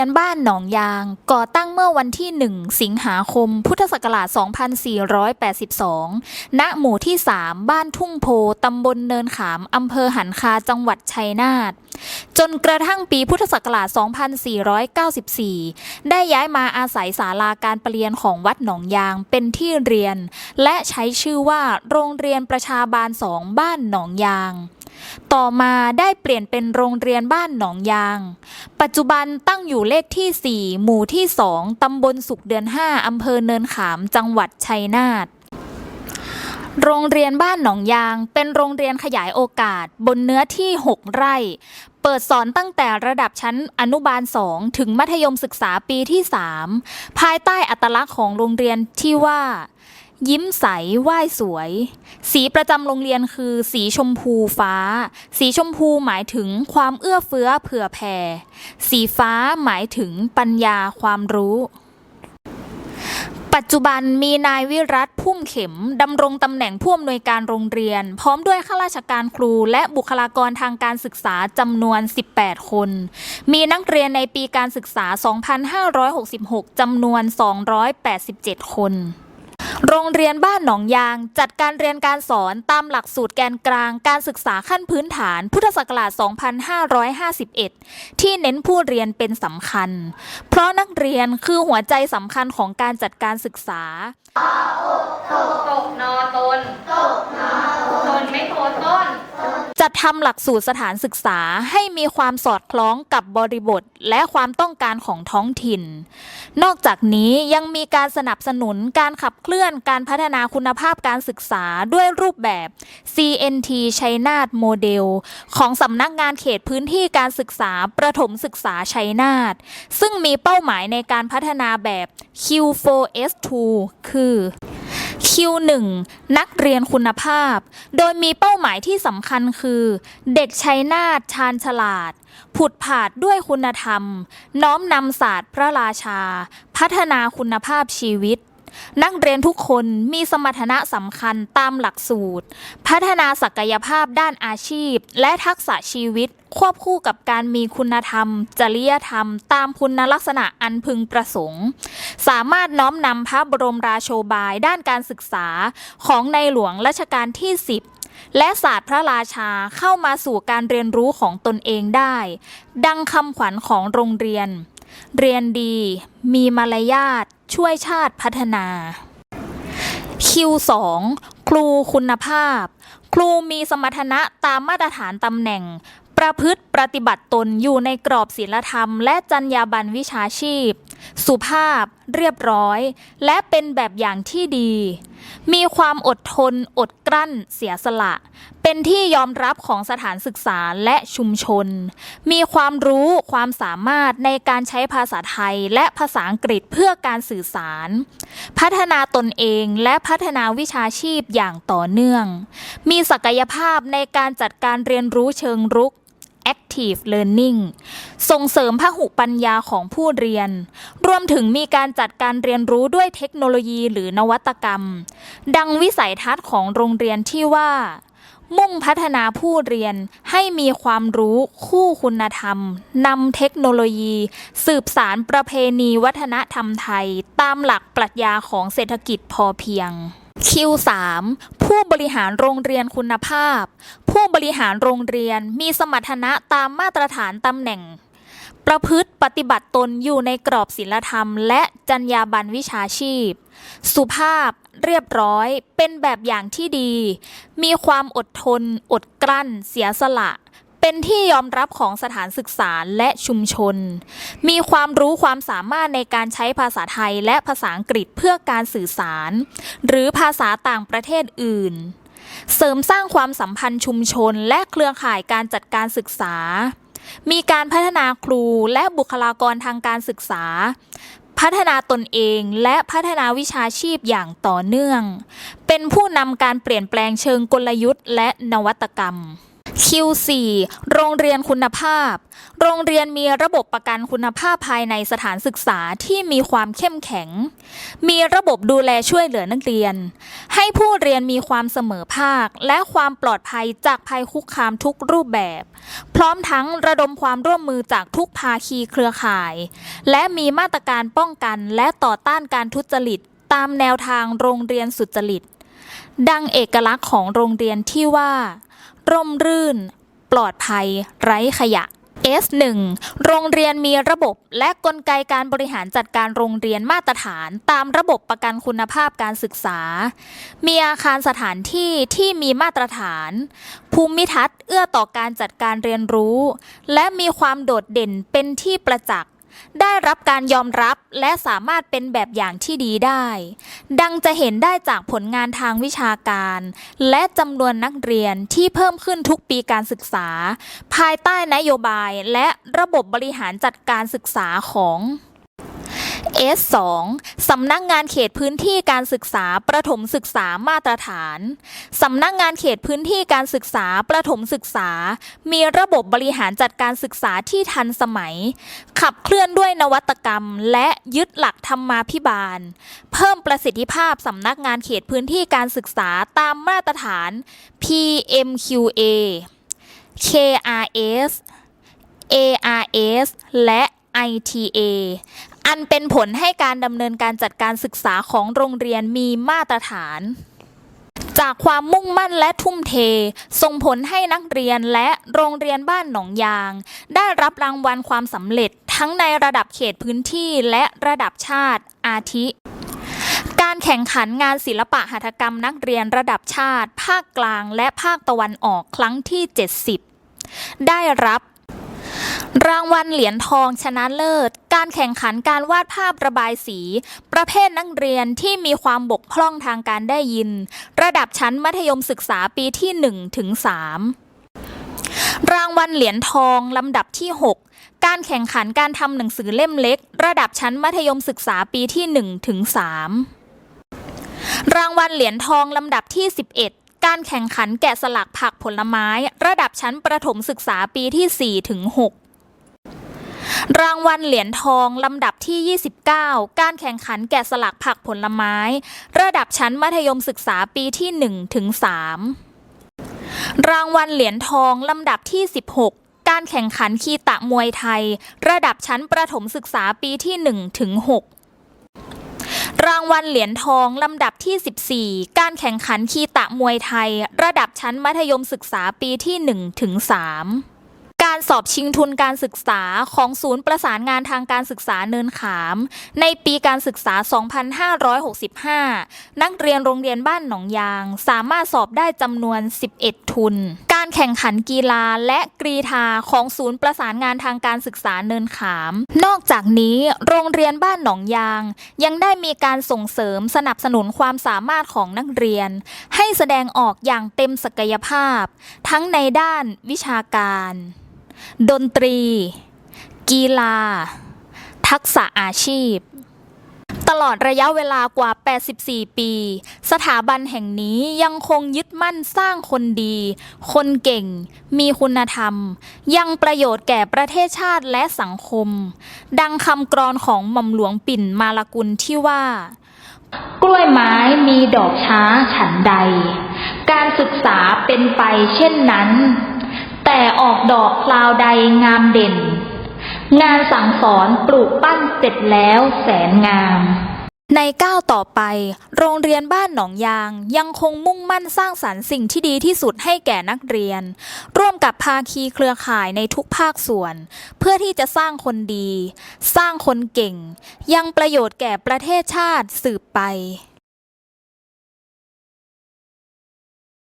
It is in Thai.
ียนบ้านหนองยาง ก่อตั้งเมื่อวันที่ 1 สิงหาคม พุทธศักราช 2482 ณ หมู่ที่ 3 บ้านทุ่งโพ ตำบลเนินขาม อำเภอหันคา จังหวัดชัยนาท จนกระทั่งปีพุทธศักราช 2494 ได้ย้ายมาอาศัยศาลาการประเรียนของวัดหนองยางเป็นที่เรียน และใช้ชื่อว่าโรงเรียนประชาบาลสองบ้านหนองยาง ต่อมาได้เปลี่ยนเป็นโรงเรียนบ้านหนองยาง ปัจจุบันตั้งอยู่เลขที่ 4 หมู่ที่ 2 ตำบลสุขเดือน 5 อำเภอเนินขาม จังหวัดชัยนาทโรงเรียนบ้านหนองยาง เป็นโรงเรียนขยายโอกาส บนเนื้อที่ 6 ไร่ เปิดสอนตั้งแต่ระดับชั้นอนุบาล 2 ถึงมัธยมศึกษาปีที่ 3 ภายใต้อัตลักษณ์ของโรงเรียนที่ว่า ยิ้มใสไหว้สวย สีประจำโรงเรียนคือสีชมพูฟ้า สีชมพูหมายถึงความเอื้อเฟื้อเผื่อแผ่ สีฟ้าหมายถึงปัญญาความรู้ ปัจจุบันมีนายวิรัตพุ่มเข็มดำรงตำแหน่งผู้อำนวยการโรงเรียน พร้อมด้วยข้าราชการครูและบุคลากรทางการศึกษาจำนวน 18 คน มีนักเรียนในปีการศึกษา 2566จำนวน 287 คน โรงเรียนบ้านหนองยาง จัดการเรียนการสอนตามหลักสูตรแกนกลางการศึกษาขั้นพื้นฐาน พุทธศักราช 2551 ที่เน้นผู้เรียนเป็นสำคัญ เพราะนักเรียนคือหัวใจสำคัญของการจัดการศึกษาตกนอตนตกนอตน ทำหลักสูตรสถานศึกษาให้มีความสอดคล้องกับบริบทและความต้องการของท้องถิ่น นอกจากนี้ยังมีการสนับสนุนการขับเคลื่อนการพัฒนาคุณภาพการศึกษาด้วยรูปแบบ CNT ชัยนาทโมเดล ของสำนักงานเขตพื้นที่การศึกษาประถมศึกษาชัยนาทซึ่งมีเป้าหมายในการพัฒนาแบบ Q4S2 คือ Q1 นักเรียนคุณภาพ โดยมีเป้าหมายที่สำคัญคือ เด็กชัยนาทชาญฉลาด ผุดผาดด้วยคุณธรรม น้อมนำศาสตร์พระราชา พัฒนาคุณภาพชีวิต นักเรียนทุกคนมีสมรรถนะสำคัญตามหลักสูตร พัฒนาศักยภาพด้านอาชีพ และทักษะชีวิต ควบคู่กับการมีคุณธรรม จริยธรรม ตามคุณลักษณะอันพึงประสงค์ สามารถน้อมนำพระบรมราโชบายด้านการศึกษาของในหลวงรัชกาลที่ 10และศาสตร์พระราชาเข้ามาสู่การเรียนรู้ของตนเองได้ ดังคำขวัญของโรงเรียน เรียนดี มีมารยาทช่วยชาติพัฒนา Q2 ครูคุณภาพ ครูมีสมรรถนะตามมาตรฐานตำแหน่ง ประพฤติปฏิบัติตนอยู่ในกรอบศีลธรรม และจรรยาบรรณวิชาชีพ สุภาพ เรียบร้อย และเป็นแบบอย่างที่ดี มีความอดทน อดกลั้น เสียสละ เป็นที่ยอมรับของสถานศึกษาและชุมชน มีความรู้ความสามารถในการใช้ภาษาไทยและภาษาอังกฤษเพื่อการสื่อสาร พัฒนาตนเองและพัฒนาวิชาชีพอย่างต่อเนื่อง มีศักยภาพในการจัดการเรียนรู้เชิงรุก Active Learning ส่งเสริมพหุปัญญาของผู้เรียน รวมถึงมีการจัดการเรียนรู้ด้วยเทคโนโลยีหรือนวัตกรรม ดังวิสัยทัศน์ของโรงเรียนที่ว่า มุ่งพัฒนาผู้เรียนให้มีความรู้คู่คุณธรรมนำเทคโนโลยี สืบสารประเพณีวัฒนธรรมไทย ตามหลักปรัชญาของเศรษฐกิจพอเพียง Q3 ผู้บริหารโรงเรียนคุณภาพ ผู้บริหารโรงเรียนมีสมรรถนะตามมาตรฐานตำแหน่ง ประพฤติปฏิบัติตนอยู่ในกรอบศีลธรรม และจรรยาบรรณวิชาชีพ สุภาพเรียบร้อย เป็นแบบอย่างที่ดี มีความอดทน อดกลั้น เสียสละ เป็นที่ยอมรับของสถานศึกษาและชุมชน มีความรู้ความสามารถในการใช้ภาษาไทยและภาษาอังกฤษเพื่อการสื่อสาร หรือภาษาต่างประเทศอื่น เสริมสร้างความสัมพันธ์ชุมชนและเครือข่ายการจัดการศึกษา มีการพัฒนาครูและบุคลากรทางการศึกษาพัฒนาตนเองและพัฒนาวิชาชีพอย่างต่อเนื่อง เป็นผู้นำการเปลี่ยนแปลงเชิงกลยุทธ์และนวัตกรรม Q4 โรงเรียนคุณภาพ โรงเรียนมีระบบประกันคุณภาพภายในสถานศึกษาที่มีความเข้มแข็ง มีระบบดูแลช่วยเหลือนักเรียน ให้ผู้เรียนมีความเสมอภาค และความปลอดภัยจากภัยคุกคามทุกรูปแบบ พร้อมทั้งระดมความร่วมมือจากทุกภาคีเครือข่าย และมีมาตรการป้องกันและต่อต้านการทุจริต ตามแนวทางโรงเรียนสุจริต ดังเอกลักษณ์ของโรงเรียนที่ว่า ร่มรื่น ปลอดภัย ไร้ขยะ S1 โรงเรียนมีระบบและกลไกการบริหารจัดการโรงเรียนมาตรฐาน ตามระบบประกันคุณภาพการศึกษา มีอาคารสถานที่ที่มีมาตรฐาน ภูมิทัศน์เอื้อต่อการจัดการเรียนรู้ และมีความโดดเด่นเป็นที่ประจักษ์ ได้รับการยอมรับและสามารถเป็นแบบอย่างที่ดีได้ ดังจะเห็นได้จากผลงานทางวิชาการ และจำนวนนักเรียนที่เพิ่มขึ้นทุกปีการศึกษา ภายใต้นโยบายและระบบบริหารจัดการศึกษาของ S2 สำนักงานเขตพื้นที่การศึกษาประถมศึกษามาตรฐาน สำนักงานเขตพื้นที่การศึกษาประถมศึกษา มีระบบบริหารจัดการศึกษาที่ทันสมัย ขับเคลื่อนด้วยนวัตกรรม และยึดหลักธรรมาภิบาล เพิ่มประสิทธิภาพสำนักงานเขตพื้นที่การศึกษาตามมาตรฐาน PMQA KRS ARS และ ITA อันเป็นผลให้การดำเนินการจัดการศึกษาของโรงเรียนมีมาตรฐานจากความมุ่งมั่นและทุ่มเท ส่งผลให้นักเรียนและโรงเรียนบ้านหนองยาง ได้รับรางวัลความสำเร็จทั้งในระดับเขตพื้นที่และระดับชาติอาทิ การแข่งขันงานศิลปะหัตถกรรมนักเรียนระดับชาติ ภาคกลางและภาคตะวันออกครั้งที่ 70 ได้รับ รางวัลเหรียญทองชนะเลิศ การแข่งขันการวาดภาพระบายสี ประเภทนักเรียนที่มีความบกพร่องทางการได้ยิน ระดับชั้นมัธยมศึกษาปีที่1ถึง3รางวัลเหรียญทองลำดับที่ 6 การแข่งขันการทำหนังสือเล่มเล็ก ระดับชั้นมัธยมศึกษาปีที่1ถึง3รางวัลเหรียญทองลำดับที่ 11การแข่งขันแกะสลักผักผลไม้ ระดับชั้นประถมศึกษาปีที่ 4 ถึง 6 รางวัลเหรียญทอง ลำดับที่ 29 การแข่งขันแกะสลักผักผลไม้ ระดับชั้นมัธยมศึกษาปีที่1ถึง3รางวัลเหรียญทอง ลำดับที่ 16 การแข่งขันคีตะมวยไทย ระดับชั้นประถมศึกษาปีที่1ถึง6รางวัลเหรียญทอง ลำดับที่ 14 การแข่งขันคีตะมวยไทย ระดับชั้นมัธยมศึกษาปีที่1ถึง3 การสอบชิงทุนการศึกษาของศูนย์ประสานงานทางการศึกษาเนินขาม ในปีการศึกษา 2565 นักเรียนโรงเรียนบ้านหนองยาง สามารถสอบได้จำนวน 11 ทุน การแข่งขันกีฬาและกรีธาของศูนย์ประสานงานทางการศึกษาเนินขาม นอกจากนี้โรงเรียนบ้านหนองยาง ยังได้มีการส่งเสริมสนับสนุนความสามารถของนักเรียน ให้แสดงออกอย่างเต็มศักยภาพ ทั้งในด้านวิชาการ ดนตรี กีฬา ทักษะอาชีพ ตลอดระยะเวลากว่า 84 ปี สถาบันแห่งนี้ยังคงยึดมั่นสร้างคนดี คนเก่ง มีคุณธรรม ยังประโยชน์แก่ประเทศชาติและสังคม ดังคำกรอนของหม่อมหลวงปิ่นมาลกุลที่ว่า กล้วยไม้มีดอกช้าฉันใด การศึกษาเป็นไปเช่นนั้น แต่ออกดอกคราวใดงามเด่น งานสั่งสอนปลูกปั้นเสร็จแล้วแสนงามในก้าวต่อไป โรงเรียนบ้านหนองยางยังคงมุ่งมั่นสร้างสรรค์สิ่งที่ดีที่สุดให้แก่นักเรียน ร่วมกับภาคีเครือข่ายในทุกภาคส่วน เพื่อที่จะสร้างคนดี สร้างคนเก่ง ยังประโยชน์แก่ประเทศชาติสืบไป